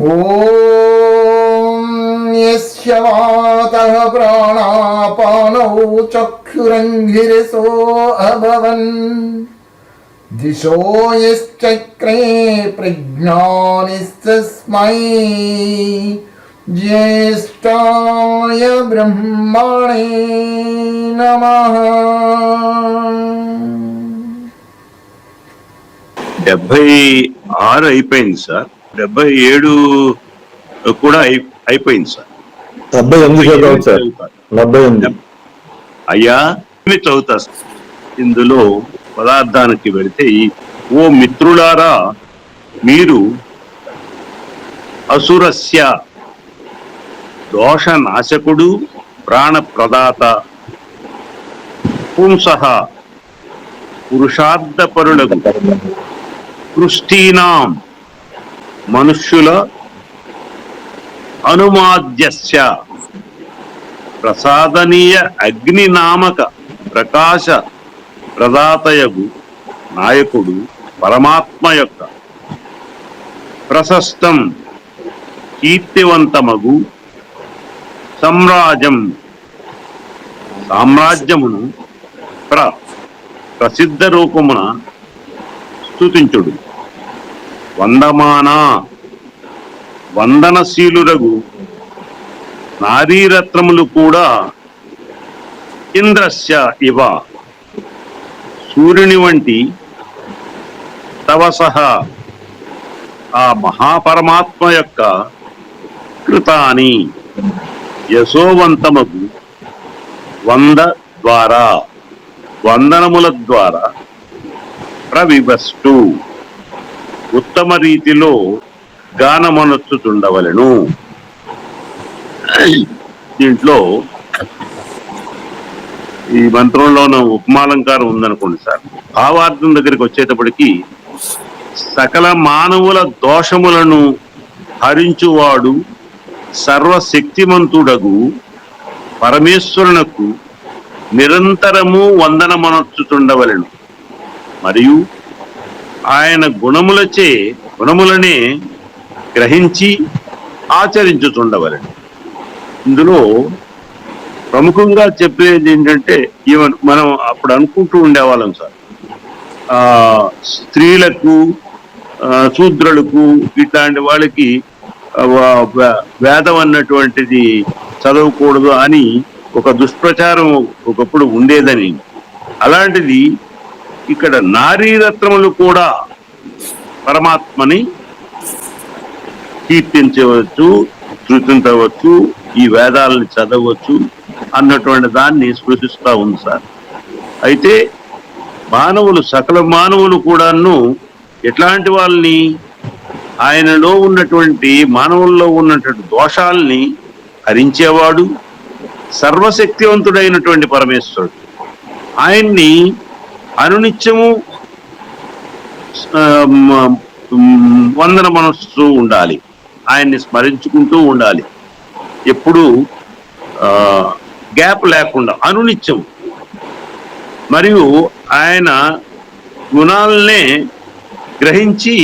ॐ यस्य वातः प्राणापानौ चक्षुरङ्गिरसो अभवन् दिशो यश्चक्रे प्रज्ञानिस्तस्मै ज्येष्ठाय ब्रह्मणे नमः డెబ్బై ఆరు అయిపోయింది సార్ డెబ్బై ఏడు కూడా అయి- అయిపోయింది సార్. డెబ్బై ఎనిమిది సార్. డెబ్బై ఎనిమిది. అయ్యా చదువుతా సార్. ఇందులో పదార్థానికి వెళితే ఓ మిత్రులారా మీరు అసురస్య దోష నాశకుడు ప్రాణ ప్రదాత పుంసః పురుషార్థపరులకు సృష్టీనాం మనుష్యుల అనుమాద్యస్య. ప్రసాదనీయ అగ్ని నామక ప్రకాశ ప్రదాతయగు నాయకుడు పరమాత్మ యొక్క ప్రశస్తం కీర్తివంతమగు సమ్రాజం సామ్రాజ్యమును ప్ర ప్రసిద్ధ రూపమున స్థుతించుడు వందమానా వందనశీలురగు నారీరత్నములు కూడా ఇంద్రస్య ఇవ. సూర్యుని వంటి తవసహ ఆ మహాపరమాత్మ యొక్క కృతాని యశోవంతమగు వంద ద్వారా వందనముల ద్వారా ప్రవిభస్టు ఉత్తమ రీతిలో గానమనొచ్చుతుండవలెను. దీంట్లో ఈ మంత్రంలోన ఉపమాలంకారం ఉందనుకోండి సార్. భావార్థం దగ్గరికి వచ్చేటప్పటికి సకల మానవుల దోషములను హరించువాడు సర్వశక్తిమంతుడగు పరమేశ్వరునకు నిరంతరము వందనమనర్చుతుండవలను మరియు ఆయన గుణములచే గుణములనే గ్రహించి ఆచరించుతుండవలెను ఇందులో ప్రముఖంగా చెప్పేది ఏంటంటే ఈవెన్ మనం అప్పుడు అనుకుంటూ ఉండేవాళ్ళం సార్. స్త్రీలకు శూద్రులకు ఇట్లాంటి వాళ్ళకి వేదం అన్నటువంటిది చదవకూడదు అని ఒక దుష్ప్రచారం ఒకప్పుడు ఉండేదని. అలాంటిది ఇక్కడ నారీరత్నములు కూడా పరమాత్మని కీర్తించవచ్చు శృతించవచ్చు ఈ వేదాలని చదవచ్చు అన్నటువంటి దాన్ని స్పృశిస్తూ ఉంది సార్. అయితే మానవులు సకల మానవులు కూడాను ఎట్లాంటి వాళ్ళని ఆయనలో ఉన్నటువంటి మానవుల్లో ఉన్నటువంటి దోషాల్ని హరించేవాడు సర్వశక్తివంతుడైనటువంటి పరమేశ్వరుడు. ఆయన్ని అనునిత్యము వందన మనస్సు ఉండాలి. ఆయన్ని స్మరించుకుంటూ ఉండాలి. ఎప్పుడు గ్యాప్ లేకుండా అనునిత్యం. మరియు ఆయన గుణాలనే గ్రహించి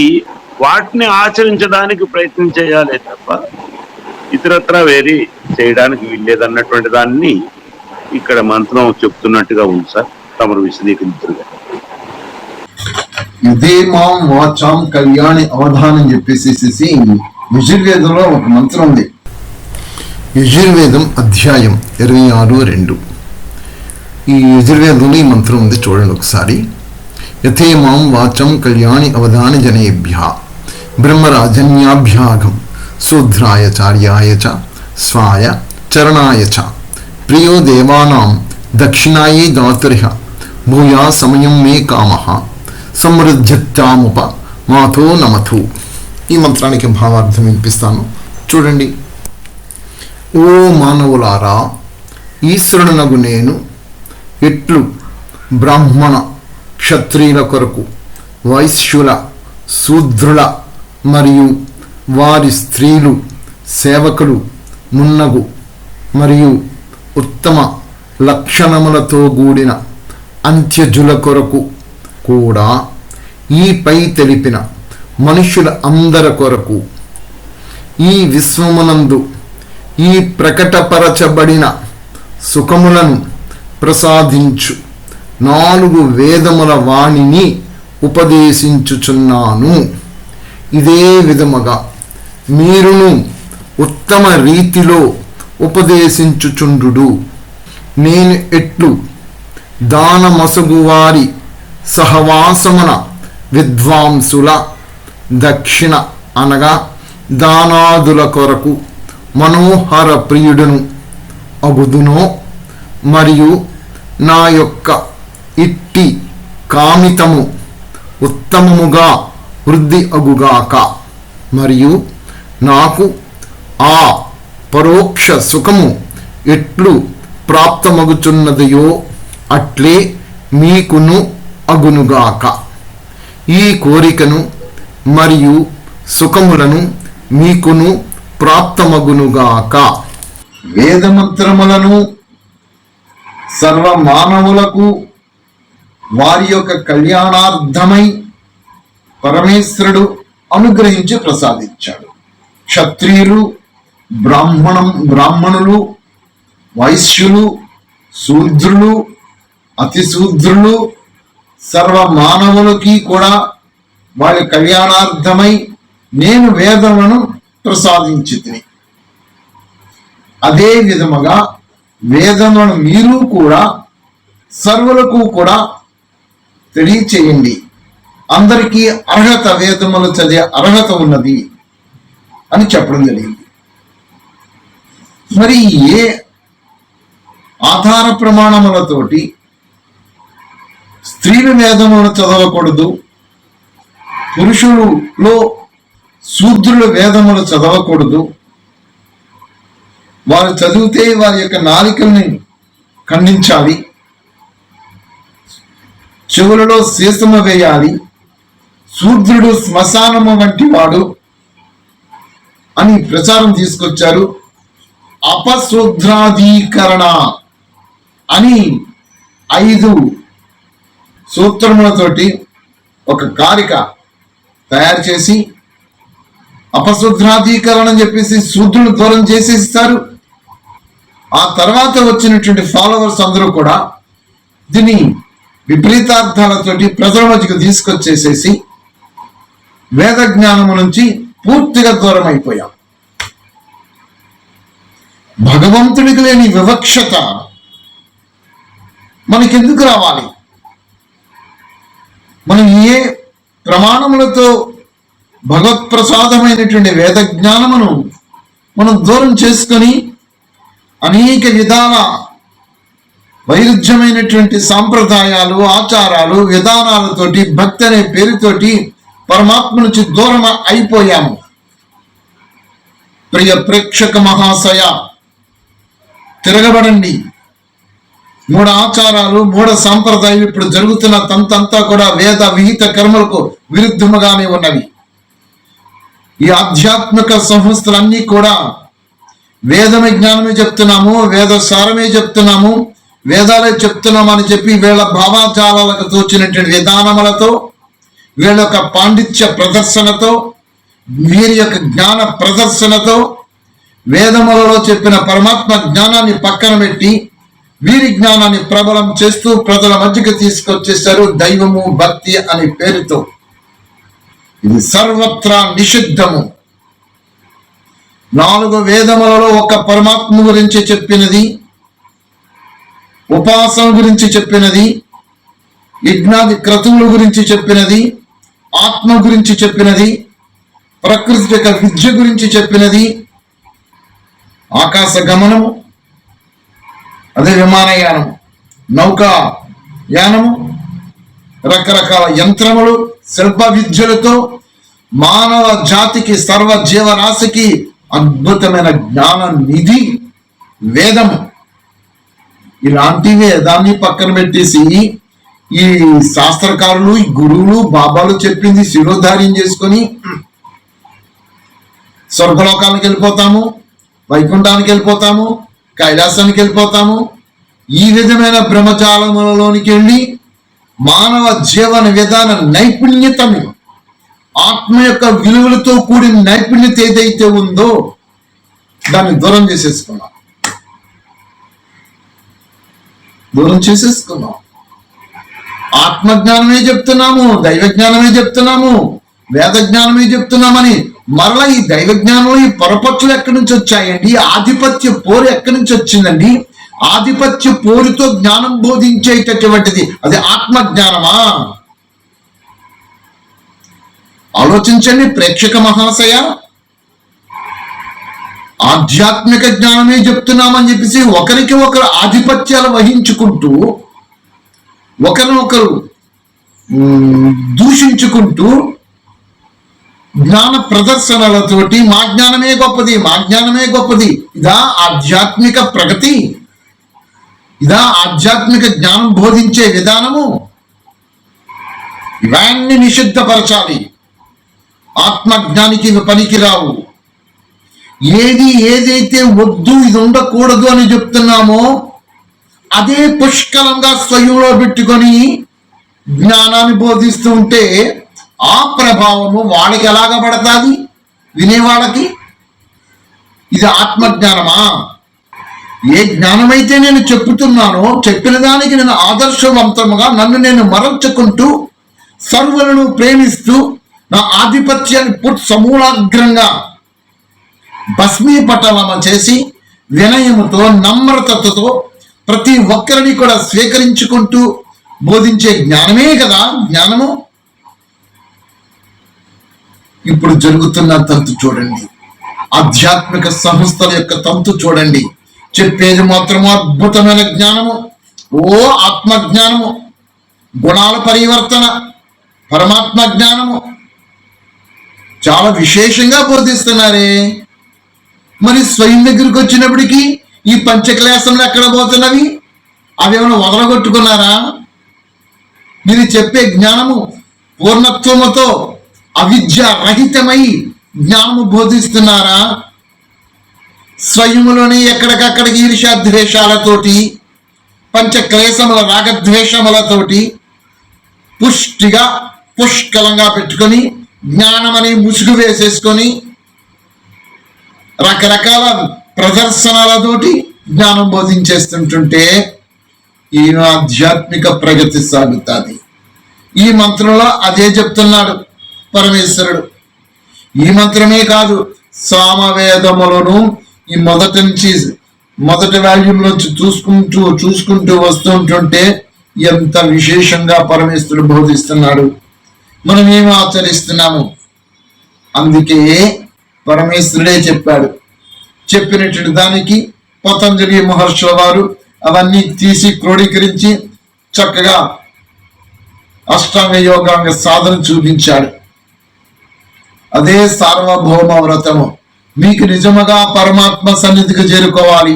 వాటిని ఆచరించడానికి ప్రయత్నం చేయాలి తప్ప ఇతరత్ర వేరే చేయడానికి వీల్లేదన్నటువంటి దాన్ని ఇక్కడ మంత్రం చెప్తున్నట్టుగా ఉంది సార్. తమరు విశదీకరించారు ఇదే మాం వాచాం కళ్యాణి అవధానం చెప్పేసేసి యజుర్వేదంలో ఒక మంత్రం ఉంది. యజుర్వేదం అధ్యాయం ఇరవై ఆరు రెండు. ఈ యజుర్వేదంలో ఈ మంత్రం ఉంది చూడండి ఒకసారి. యథే మాం వాచం కళ్యాణి అవధాని జనేభ్య బ్రహ్మరాజన్యాభ్యాగం శూద్రాయ చార్యాయ చ స్వాయ చరణాయ చ ప్రియో దేవానాం దక్షిణాయే దాతురిహ భూయా సమయం మే కామ సమృద్ధ్యత్యాముప మాథో నమథు ఈ మంత్రానికి భావార్థం వినిపిస్తాను. చూడండి. ఓ మానవులారా ఈశ్వరునగు నేను ఎట్లు బ్రాహ్మణ క్షత్రియుల కొరకు వైశ్యుల శూద్రుల మరియు వారి స్త్రీలు సేవకులు మున్నగు మరియు ఉత్తమ లక్షణములతో కూడిన అంత్యజుల కొరకు కూడా ఈ పై తెలిపిన మనుషుల అందరి కొరకు ఈ విశ్వమునందు ఈ ప్రకటపరచబడిన సుఖములను ప్రసాదించు నాలుగు వేదముల వాణిని ఉపదేశించుచున్నాను. ఇదే విధముగా మీరును ఉత్తమ రీతిలో ఉపదేశించుచుండు నేను ఎట్లు దానమసుగువారి సహవాసమున విద్వాంసుల దక్షిణ అనగా దానాదుల కొరకు మనోహర ప్రియుడును అగుదునో మరియు నా యొక్క ఇట్టి కామితము ఉత్తమముగా వృద్ధి అగుగాక. మరియు నాకు ఆ పరోక్ష సుఖము ఎట్లు ప్రాప్తమగుచున్నదయో అట్లే మీకును అగునుగాక. ఈ కోరికను మరియు సుఖములను మీకును ప్రాప్తమగునుగాక. వేదమంత్రములను సర్వ మానవులకు వారి యొక్క కళ్యాణార్థమై పరమేశ్వరుడు అనుగ్రహించి ప్రసాదించాడు. క్షత్రియులు బ్రాహ్మణం బ్రాహ్మణులు వైశ్యులు శూద్రులు అతి శూద్రులు సర్వ మానవులకి కూడా వాళ్ళ కళ్యాణార్థమై నేను వేదములను ప్రసాదించి అదే విధముగా వేదములను మీరు కూడా సర్వులకు కూడా తెలియచేయండి. అందరికీ అర్హత వేదములు చదివే అర్హత ఉన్నది అని చెప్పడం జరిగింది. మరి ఏ ఆధార ప్రమాణములతోటి స్త్రీలు వేదమును చదవకూడదు. పురుషులలో శూద్రులు వేదములు చదవకూడదు. వారు చదివితే వారి యొక్క నాలికల్ని ఖండించాలి. చెవులలో శీసము వేయాలి. శూద్రుడు శ్మశానము వంటి వాడు అని ప్రచారం తీసుకొచ్చారు. అపశూద్రాధీకరణ అని ఐదు సూత్రములతోటి ఒక కారిక తయారు చేసి అపశుద్రాధీకరణ అని చెప్పేసి శూద్రుని దూరం చేసేస్తారు. ఆ తర్వాత వచ్చినటువంటి ఫాలోవర్స్ అందరూ కూడా దీన్ని విపరీతార్థాలతోటి ప్రజల మధ్యకు తీసుకొచ్చేసేసి వేద జ్ఞానము నుంచి పూర్తిగా దూరం అయిపోయాం భగవంతుడికి లేని వివక్షత మనకెందుకు రావాలి? మనం ఏ ప్రమాణములతో భగవత్ ప్రసాదమైనటువంటి వేద జ్ఞానమును మనం దూరం చేసుకొని అనేక విధాల వైరుధ్యమైనటువంటి సాంప్రదాయాలు ఆచారాలు విధానాలతోటి భక్తి అనే పేరుతోటి పరమాత్మ నుంచి దూరం అయిపోయాము. ప్రియ ప్రేక్షక మహాశయ తిరగబడండి. మూడు ఆచారాలు మూడు సాంప్రదాయాలు ఇప్పుడు జరుగుతున్న తంతంతా కూడా వేద విహిత కర్మలకు విరుద్ధముగానే ఉన్నవి. ఈ ఆధ్యాత్మిక సంస్థలన్నీ కూడా వేదమే జ్ఞానమే చెప్తున్నాము వేద సారమే చెప్తున్నాము వేదాలే చెప్తున్నాము అని చెప్పి వీళ్ళ భావాచారాలకు తోచినటువంటి విధానములతో వీళ్ళ యొక్క పాండిత్య ప్రదర్శనతో వీరి యొక్క జ్ఞాన ప్రదర్శనతో వేదములలో చెప్పిన పరమాత్మ జ్ఞానాన్ని పక్కన పెట్టి వీరి జ్ఞానాన్ని ప్రబలం చేస్తూ ప్రజల మధ్యకి తీసుకొచ్చేశారు దైవము భక్తి అనే పేరుతో. ఇది సర్వత్రా నిషిద్ధము. నాలుగు వేదములలో ఒక పరమాత్మ గురించి చెప్పినది ఉపాసన గురించి చెప్పినది యజ్ఞాది క్రతువుల గురించి చెప్పినది ఆత్మ గురించి చెప్పినది ప్రకృతి యొక్క విద్య గురించి చెప్పినది ఆకాశ గమనము అదే విమానయానం నౌకా యానము. రకరకాల యంత్రములు శిల్ప విద్యలతో మానవ జాతికి సర్వ జీవరాశికి అద్భుతమైన జ్ఞాన నిధి వేదము. ఇలాంటి వేదాన్ని పక్కన పెట్టేసి ఈ శాస్త్రకారులు ఈ గురువులు బాబాలు చెప్పింది శిరోధార్యం చేసుకొని స్వర్గలోకానికి వెళ్ళిపోతాము వైకుంఠానికి వెళ్ళిపోతాము కైలాసానికి వెళ్ళిపోతాము. ఈ విధమైన బ్రహ్మచాలములలోనికి వెళ్ళి మానవ జీవన విధాన నైపుణ్యతను ఆత్మ యొక్క విలువలతో కూడిన నైపుణ్యత ఏదైతే ఉందో దాన్ని దూరం చేసేసుకున్నాం. దూరం చేసేసుకున్నాం. ఆత్మజ్ఞానమే చెప్తున్నాము దైవ జ్ఞానమే చెప్తున్నాము వేద జ్ఞానమే చెప్తున్నామని మరలా ఈ దైవ జ్ఞానంలో ఈ పొరపచ్చులు ఎక్కడి నుంచి వచ్చాయండి? ఆధిపత్య పోరు ఎక్కడి నుంచి వచ్చిందండి? ఆధిపత్య పోరుతో జ్ఞానం బోధించేటటువంటిది అది ఆత్మ జ్ఞానమా ఆలోచించండి ప్రేక్షక మహాశయ. ఆధ్యాత్మిక జ్ఞానమే చెప్తున్నామని చెప్పేసి ఒకరికి ఒకరు ఆధిపత్యాలు వహించుకుంటూ ఒకరినొకరు దూషించుకుంటూ జ్ఞాన ప్రదర్శనలతోటి మా జ్ఞానమే గొప్పది మా జ్ఞానమే గొప్పది. ఇదా ఆధ్యాత్మిక ప్రగతి. ఇదా ఆధ్యాత్మిక జ్ఞానం బోధించే విధానము. ఇవన్నీ నిషిద్ధపరచాలి. ఆత్మజ్ఞానికి ఇవి పనికిరావు. ఏది ఏదైతే వద్దు ఇది ఉండకూడదు అని చెప్తున్నామో అదే పుష్కలంగా స్వయంలో పెట్టుకొని జ్ఞానాన్ని బోధిస్తూ ఉంటే ఆ ప్రభావము వాళ్ళకి ఎలాగ పడతాది? వినేవాళ్ళకి ఇది ఆత్మజ్ఞానమా? ఏ జ్ఞానమైతే నేను చెప్పుతున్నానో చెప్పిన దానికి నేను ఆదర్శవంతముగా నన్ను నేను మరల్చుకుంటూ సర్వులను ప్రేమిస్తూ నా ఆధిపత్యాన్ని పుట్ సమూలాగ్రంగా భస్మీపటలమ చేసి వినయముతో నమ్రతతో ప్రతి ఒక్కరిని కూడా స్వీకరించుకుంటూ బోధించే జ్ఞానమే కదా జ్ఞానము? ఇప్పుడు జరుగుతున్న తంతు చూడండి. ఆధ్యాత్మిక సంస్థల యొక్క తంతు చూడండి. చెప్పేది మాత్రము అద్భుతమైన జ్ఞానము. ఓ ఆత్మ జ్ఞానము గుణాల పరివర్తన. పరమాత్మ జ్ఞానము. చాలా విశేషంగా బోధిస్తున్నారే. మరి స్వయం దగ్గరికి వచ్చినప్పటికీ ఈ పంచక్లేశంలో ఎక్కడ పోతున్నవి? అవి ఏమైనా వదలగొట్టుకున్నారా? మీరు చెప్పే జ్ఞానము పూర్ణత్వముతో అవిద్య రహితమై జ్ఞానము బోధిస్తున్నారా? స్వయములోనే ఎక్కడికక్కడ ఈర్షాద్వేషాలతోటి పంచ పంచక్లేశముల రాగద్వేషములతోటి పుష్టిగా పుష్కలంగా పెట్టుకొని జ్ఞానమని ముసుగు వేసేసుకొని రకరకాల ప్రదర్శనలతోటి జ్ఞానం బోధించేస్తుంటుంటే ఈ ఆధ్యాత్మిక ప్రగతి సాగుతుంది. ఈ మంత్రంలో అదే చెప్తున్నాడు. పరమేశ్వరుడు. ఈ మంత్రమే కాదు సామవేదములను ఈ మొదటి నుంచి మొదటి వాల్యూమ్ నుంచి చూసుకుంటూ చూసుకుంటూ వస్తుంటుంటే ఎంత విశేషంగా పరమేశ్వరుడు బోధిస్తున్నాడు. మనం ఏమి ఆచరిస్తున్నాము? అందుకే పరమేశ్వరుడే చెప్పాడు. చెప్పినటువంటి దానికి పతంజలి మహర్షుల వారు అవన్నీ తీసి క్రోడీకరించి చక్కగా అష్టాంగ యోగాంగ సాధన చూపించాడు. అదే సార్వభౌమ వ్రతము మీకు నిజముగా పరమాత్మ సన్నిధికి చేరుకోవాలి.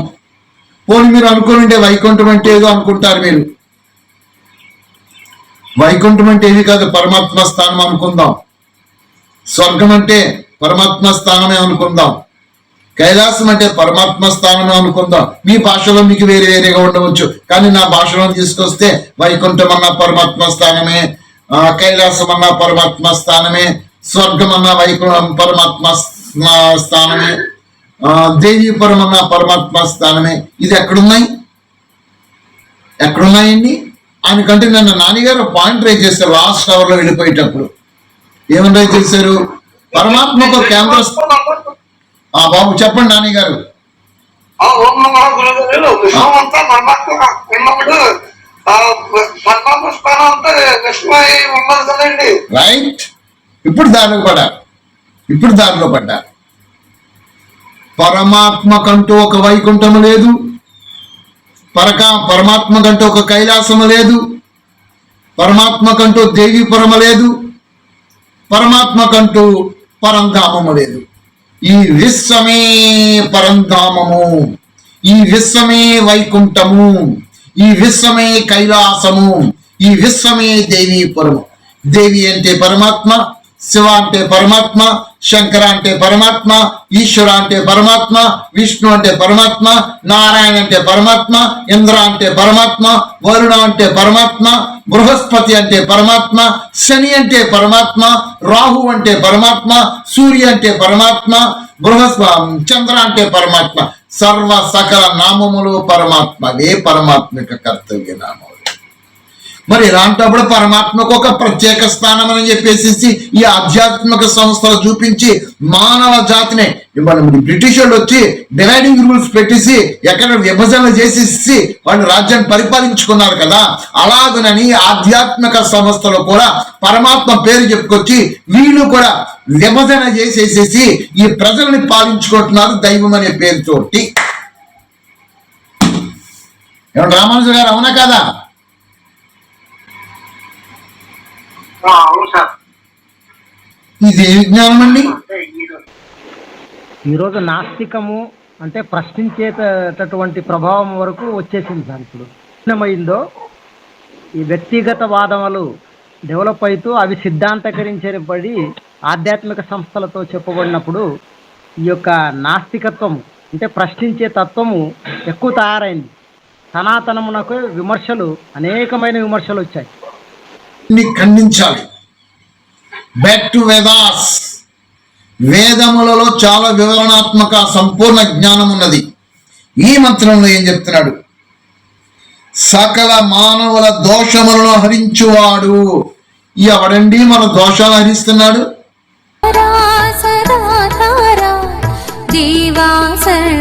పోనీ మీరు అనుకుంటే వైకుంఠం అంటే ఏదో అనుకుంటారు మీరు. వైకుంఠం అంటే ఏది కాదు పరమాత్మ స్థానం అనుకుందాం. స్వర్గం అంటే పరమాత్మ స్థానమే అనుకుందాం. కైలాసం అంటే పరమాత్మ స్థానమే అనుకుందాం. మీ భాషలో మీకు వేరే వేరేగా ఉండవచ్చు. కానీ నా భాషలో తీసుకొస్తే వైకుంఠం అన్న పరమాత్మ స్థానమే కైలాసం అన్న పరమాత్మ స్థానమే స్వర్గం అన్న వైకుంఠం పరమాత్మ స్థా- స్థానమే. ఆ, దేవీపురం అన్న పరమాత్మ స్థానమే. ఇది ఎక్కడున్నాయి? ఎక్కడున్నాయండి? ఆయనకంటే నన్ను నాన్నగారు పాయింట్ రైజ్ చేశారు లాస్ట్ అవర్లో వెళ్ళిపోయేటప్పుడు. ఏమని రైజ్ చేశారు? పరమాత్మకు కేంద్ర ఆ బాబు చెప్పండి నాన్నగారు. రైట్ ఇప్పుడు దానిలో పడా ఇప్పుడు దానిలో పడ్డా? పరమాత్మకంటూ ఒక వైకుంఠము లేదు. పరక పరమాత్మకంటూ ఒక కైలాసము లేదు. పరమాత్మకంటూ దేవీపురము లేదు. పరమాత్మకంటూ పరంధామము లేదు. ఈ విశ్వమే పరంధామము. ఈ విశ్వమే వైకుంఠము. ఈ విశ్వమే కైలాసము. ఈ విశ్వమే దేవీపురము. దేవి అంటే పరమాత్మ శివ అంటే పరమాత్మ శంకర అంటే పరమాత్మ ఈశ్వర అంటే పరమాత్మ విష్ణు అంటే పరమాత్మ నారాయణ అంటే పరమాత్మ ఇంద్ర అంటే పరమాత్మ వరుణ అంటే పరమాత్మ బృహస్పతి అంటే పరమాత్మ శని అంటే పరమాత్మ రాహు అంటే పరమాత్మ సూర్య అంటే పరమాత్మ బృహస్ప చంద్ర అంటే పరమాత్మ. సర్వ సకల నామములు ఏ పరమాత్మిక కర్తవ్య నామం. మరి ఇలాంటప్పుడు పరమాత్మకు ఒక ప్రత్యేక స్థానం అని చెప్పేసి ఈ ఆధ్యాత్మిక సంస్థలు చూపించి మానవ జాతిని ఇవాళ మరి బ్రిటిష్ వాళ్ళు వచ్చి డివైడింగ్ రూల్స్ పెట్టేసి ఎక్కడ విభజన చేసేసి వాళ్ళు రాజ్యాన్ని పరిపాలించుకున్నారు కదా. అలాగనని ఆధ్యాత్మిక సంస్థలు కూడా పరమాత్మ పేరు చెప్పుకొచ్చి వీళ్ళు కూడా విభజన చేసేసేసి ఈ ప్రజల్ని పాలించుకుంటున్నారు దైవం అనే పేరుతోటి. ఏమంటే రామానుజు గారు అవునా కదా ఆ, అవును సార్. ఇది ఏ విజ్ఞానం అండి? ఈ- ఈరోజు నాస్తికము అంటే ప్రశ్నించేటటువంటి ప్రభావం వరకు వచ్చేసింది సార్ ఇప్పుడు. ఏమైందో ఈ వ్యక్తిగత వాదనలు డెవలప్ అవుతూ అవి సిద్ధాంతకరించబడి ఆధ్యాత్మిక సంస్థలతో చెప్పబడినప్పుడు ఈ యొక్క నాస్తికత్వం అంటే ప్రశ్నించే తత్వము ఎక్కువ తయారైంది. సనాతనమునకు విమర్శలు అనేకమైన విమర్శలు వచ్చాయి. ని ఖండించాలి. బ్యాక్ టు వేదాస్ వేదములలో చాలా వివరణాత్మక సంపూర్ణ జ్ఞానం ఉన్నది. ఈ మంత్రంలో ఏం చెప్తున్నాడు? సకల మానవుల దోషములను హరించువాడు. ఎవడండి మన దోషాలు హరిస్తున్నాడు? జీవాసర్